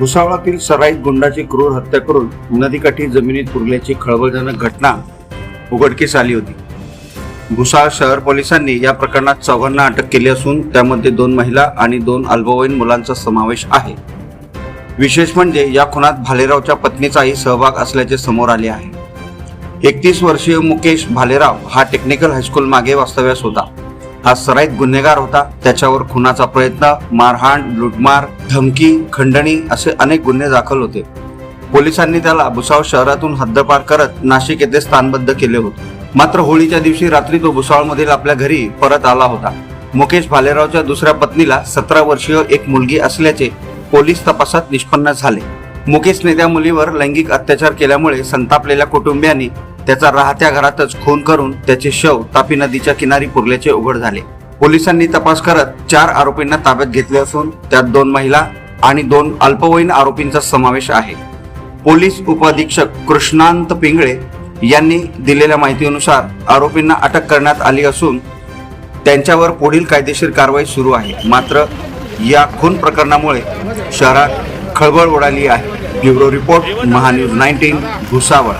भुसावळातील सराईत गुंडाची क्रूर हत्या करून नदीकाठी जमिनीत पुरल्याची खळबळजनक घटना उघडकीस आली होती. भुसाळ शहर पोलिसांनी या प्रकरणात चौघांना अटक केली असून त्यामध्ये दोन महिला आणि दोन अल्पवयीन मुलांचा समावेश आहे. विशेष म्हणजे या खुनात भालेरावच्या पत्नीचाही सहभाग असल्याचे समोर आले आहे. एकतीस वर्षीय मुकेश भालेराव हा टेक्निकल हायस्कूल मागे वास्तव्यास होता. हा सराईत गुन्हेगार होता. त्याच्यावर खुनाचा प्रयत्न मारहाण लुटमार धमकी खंडणी असे अनेक गुन्हे दाखल होते. पोलिसांनी त्याला भुसावळ शहरातून हद्दपार करत नाशिक येथे स्थानबद्ध केले होते. मात्र होळीच्या दिवशी रात्री तो भुसावळमधील आपल्या घरी परत आला होता. मुकेश भालेरावच्या दुसऱ्या पत्नीला सतरा वर्षीय एक मुलगी असल्याचे पोलीस तपासात निष्पन्न झाले. मुकेशने त्या मुलीवर लैंगिक अत्याचार केल्यामुळे संतापलेल्या कुटुंबियांनी त्याचा राहत्या घरातच खून करून त्याचे शव तापी नदीच्या किनारी पुरल्याचे उघड झाले. पोलिसांनी तपास करत चार आरोपींना ताब्यात घेतले असून त्यात दोन महिला आणि दोन अल्पवयीन आरोपींचा समावेश आहे. पोलीस उपअधीक्षक कृष्णांत पिंगळे यांनी दिलेल्या माहितीनुसार आरोपींना अटक करण्यात आली असून त्यांच्यावर पुढील कायदेशीर कारवाई सुरू आहे. मात्र या खून प्रकरणामुळे शहरात खळबळ उडाली आहे. Bureau report MahaNews nineteen Bhusawal.